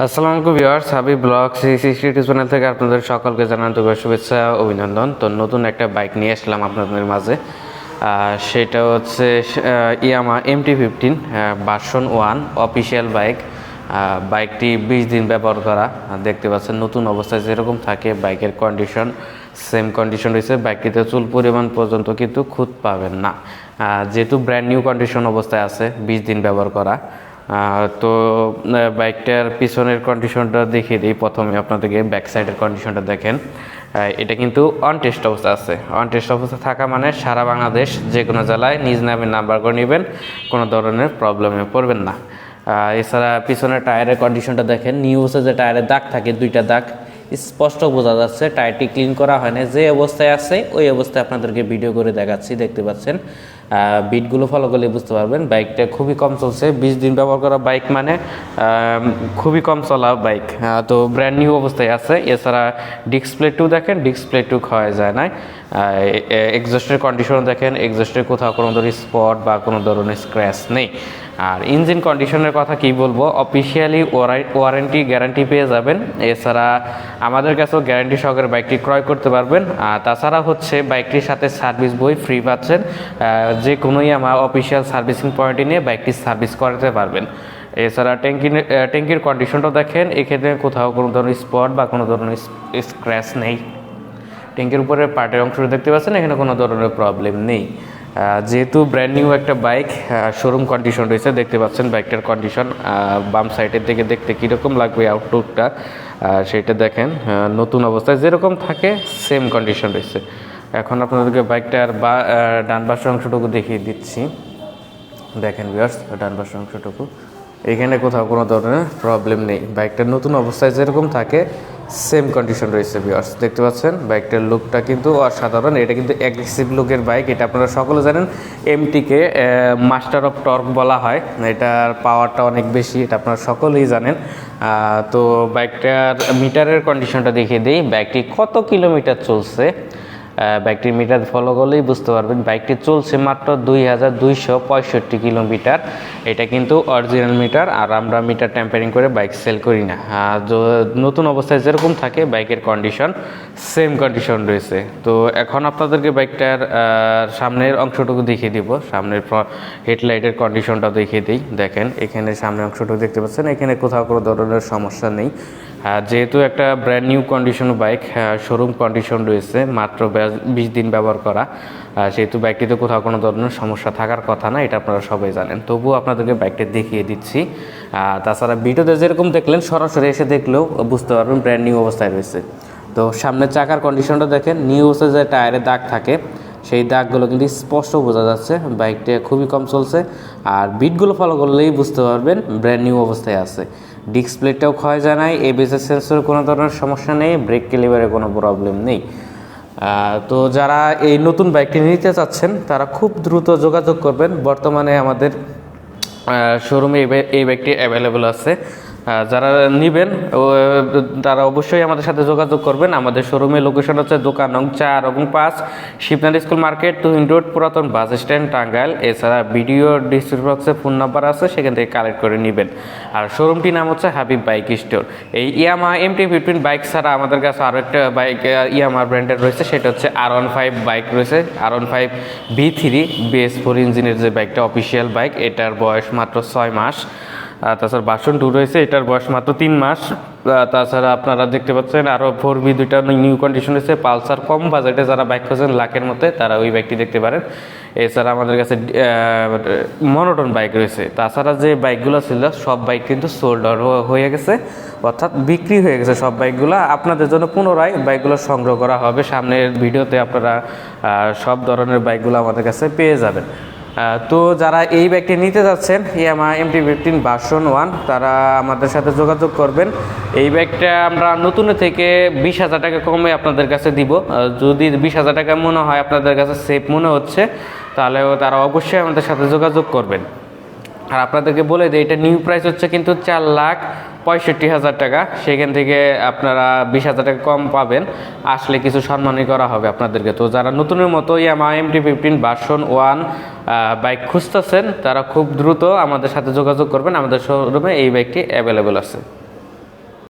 আসসালামু আলাইকুম viewers Habib blog C sixty two channel থেকে আপনাদের সকলকে জানান তবে শুভেচ্ছা, অভিনন্দন। তো নতুন একটা বাইক নিয়ে আসলাম আপনাদের মাঝে। সেটা হচ্ছে Yamaha MT fifteen version one official bike বাইকটি বিশ দিন ব্যবহার করা। দেখতে পাচ্ছেন, নতুন অবস্থায় যেরকম থাকে, বাইকের কন্ডিশন সেম কন্ডিশন রয়েছে। বাইকটিতে চুল পরিমাণ পর্যন্ত কিন্তু খুঁত পাবেন না। যেহেতু ব্র্যান্ড নিউ কন্ডিশন অবস্থায় আছে, বিশ দিন ব্যবহার করা। তো বাইকটার পিছনের কন্ডিশনটা দেখিয়ে দিই। প্রথমে আপনাদেরকে ব্যাক সাইডের কন্ডিশনটা দেখেন। এটা কিন্তু অনটেস্ট অবস্থা আছে। অনটেস্ট অবস্থা থাকা মানে সারা বাংলাদেশ যে কোনো জেলায় নিজ নামে নাম্বার করে নেবেন, কোনো ধরনের প্রবলেমে পড়বেন না। এছাড়া পিছনের টায়ারের কন্ডিশনটা দেখেন। নিউজে যে টায়ারের দাগ থাকে, দুইটা দাগ স্পষ্ট বোঝা যাচ্ছে, টায়ারটি ক্লিন করা হয় না যে অবস্থায় আছে, ওই অবস্থায় আপনাদেরকে ভিডিও করে দেখাচ্ছি, দেখতে পাচ্ছেন। বিটগুলো ফলো করলে বুঝতে পারবেন, বাইকটা খুবই কম চলছে, বিশ দিন ব্যবহার করা বাইক মানে খুবই কম চলা বাইক। তো ব্র্যান্ড নিউ অবস্থায় আছে, এছাড়া ডিসপ্লে টু দেখেন ডিসপ্লে টু খাওয়া যায় না এক্সস্টের কন্ডিশন দেখেন এক্সস্টের কোথাও কোনো ধরনের স্পট বা কোনো ধরনের স্ক্র্যাচ নেই। আর ইঞ্জিন কন্ডিশনের কথা কি বলব? অফিসিয়ালি ওয়ারেন্টি গ্যারান্টি পেয়ে যাবেন। এছাড়া আমাদের কাছেও গ্যারান্টি সহকারে বাইকটি ক্রয় করতে পারবেন। আর তাছাড়া হচ্ছে বাইকটির সাথে সার্ভিস বই ফ্রি পাচ্ছেন। যে কোনোই আমার অফিসিয়াল সার্ভিসিং পয়েন্টে নিয়ে বাইকটি সার্ভিস করাতে পারবেন। এছাড়া ট্যাঙ্কির ট্যাঙ্কির কন্ডিশনটা দেখেন। এক্ষেত্রে কোথাও কোনো ধরনের স্পট বা কোনো ধরনের স্ক্র্যাচ নেই। ট্যাঙ্কের উপরে পার্টের অংশটা দেখতে পাচ্ছেন। এখানে কোনো ধরনের প্রবলেম নেই। যেহেতু ব্র্যান্ড নিউ একটা বাইক শোরুম কন্ডিশন রয়েছে, দেখতে পাচ্ছেন বাইকটার কন্ডিশন বাম সাইডের দিকে দেখতে কীরকম লাগবে আউটলুকটা সেটা দেখেন। নতুন অবস্থায় যেরকম থাকে সেম কন্ডিশন রয়েছে। এখন আপনাদেরকে বাইকটার বা ডান পাশের অংশটুকু দেখিয়ে দিচ্ছি। দেখেন ভিউয়ার্স ডান পাশের অংশটুকু। এখানে কোথাও কোনো ধরনের প্রবলেম নেই। বাইকটার নতুন অবস্থায় যেরকম থাকে সেম কন্ডিশন রয়েছে ভিওয়ার্স দেখতে পাচ্ছেন বাইকটার লুকটা কিন্তু অসাধারণ। এটা কিন্তু অ্যাগ্রেসিভ লুকের বাইক এটা আপনারা সকলে জানেন এমটিকে মাস্টার অফ টর্ক বলা হয়। এটার পাওয়ারটা অনেক বেশি, এটা আপনারা সকলেই জানেন। তো বাইকটার মিটারের কন্ডিশনটা দেখিয়ে দিই। বাইকটি কত কিলোমিটার চলছে? বাইকটির মিটার ফলো করলেই বুঝতে পারবেন বাইকটি চলছে মাত্র দুই হাজার দুইশো পঁয়ষট্টি কিলোমিটার। এটা কিন্তু অরিজিনাল মিটার আর আমরা মিটার ট্যাম্পারিং করে বাইক সেল করি না। নতুন অবস্থায় যেরকম থাকে, বাইকের কন্ডিশন সেম কন্ডিশন রয়েছে। তো এখন আপনাদেরকে বাইকটার সামনের অংশটুকু দেখিয়ে দিব। সামনের হেডলাইটের কন্ডিশনটা দেখিয়ে দিই। দেখেন, এখানে সামনের অংশটুকু দেখতে পাচ্ছেন। এখানে কোথাও কোনো ধরনের সমস্যা নেই। যেহেতু একটা brand new condition bike showroom condition রয়েছে, মাত্র বিশ দিন ব্যবহার করা। সেহেতু বাইকটিতে কোথাও কোনো ধরনের সমস্যা থাকার কথা না, এটা আপনারা সবাই জানেন। তবুও আপনাদেরকে বাইকটি দেখিয়ে দিচ্ছি। তাছাড়া ভিডিওতে যেরকম দেখলেন, সরাসরি এসে দেখলেও বুঝতে পারবেন ব্র্যান্ড নিউ অবস্থায় রয়েছে। তো সামনের চাকার কন্ডিশনটা দেখেন নিউ হচ্ছে যে টায়ারে দাগ থাকে। সেই দাগগুলো কিন্তু স্পষ্ট বোঝা যাচ্ছে। বাইকটা খুবই কম চলছে। আর বিটগুলো ফলো করলেই বুঝতে পারবেন ব্র্যান্ড নিউ অবস্থায় আছে। ডিসপ্লেটাও ক্ষয় যায় নাই এবিএসএস সেন্সর কোনো ধরনের সমস্যা নেই ব্রেক ক্যালিবারে কোনো প্রবলেম নেই। তো যারা এই নতুন বাইকটি নিতে চাচ্ছেন, তারা খুব দ্রুত যোগাযোগ করবেন। বর্তমানে আমাদের শোরুমে এই বাইকটি অ্যাভেলেবল আছে। যারা নেবেন তারা অবশ্যই আমাদের সাথে যোগাযোগ করবেন। আমাদের শোরুমের লোকেশন হচ্ছে দোকান নং চার এবং পাঁচ, Shibnath school market, Tuhin road, পুরাতন বাস স্ট্যান্ড, টাঙ্গাইল। এছাড়া ভিডিও ডিসক্রিপশন বক্সে ফোন নাম্বার আছে, সেখান থেকে কালেক্ট করে নেবেন। আর শোরুমটির নাম হচ্ছে হাবিব বাইক স্টোর। এই ইয়ামা এমটি ফিফটিন বাইক ছাড়া আমাদের কাছে আরও একটা বাইক ইয়ামা ব্র্যান্ডের রয়েছে, সেটা হচ্ছে আর ওয়ান ফাইভ বাইক রয়েছে। আর one five V three BS four ইঞ্জিনের যে বাইকটা অফিসিয়াল বাইক এটার বয়স মাত্র ছয় মাস। তাছাড়া বাসন টু রয়েছে, এটার বয়স মাত্র তিন মাস। তাছাড়া আপনারা দেখতে পাচ্ছেন আরও ফোর বি দুইটা নিউ কন্ডিশন রয়েছে, পালসার কম বাজেটে যারা বাইক খুঁজছেন লাখের মধ্যে তারা ওই বাইকটি দেখতে পারেন। এছাড়া আমাদের কাছে মনোটন বাইক রয়েছে। তাছাড়া যে বাইকগুলো ছিল, সব বাইক কিন্তু সোল্ড হয়ে গেছে, অর্থাৎ বিক্রি হয়ে গেছে সব বাইকগুলো আপনাদের জন্য পুনরায় বাইকগুলো সংগ্রহ করা হবে। সামনের ভিডিওতে আপনারা সব ধরনের বাইকগুলো আমাদের কাছে পেয়ে যাবেন। তো যারা এই ব্যাগটি নিতে যাচ্ছেন Yamaha MT fifteen version one তারা আমাদের সাথে যোগাযোগ করবেন। এই ব্যাগটা আমরা নতুন থেকে বিশ হাজার টাকা কমে আপনাদের কাছে দিব। যদি বিশ হাজার টাকা মনে হয় আপনাদের কাছে সেফ মনে হচ্ছে তাহলে তারা অবশ্যই আমাদের সাথে যোগাযোগ করবেন। আর আপনাদেরকে বলে দিই, এটা নিউ প্রাইস হচ্ছে কিন্তু চার লাখ পঁয়ষট্টি হাজার টাকা। সেখান থেকে আপনারা বিশ হাজার টাকা কম পাবেন। আসলে কিছু সম্মানই করা হবে আপনাদেরকে। তো যারা নতুনের মতো Yamaha MT fifteen version one bike খুঁজতেছেন, তারা খুব দ্রুত আমাদের সাথে যোগাযোগ করবেন। আমাদের শোরুমে এই বাইকটি অ্যাভেলেবেল আছে।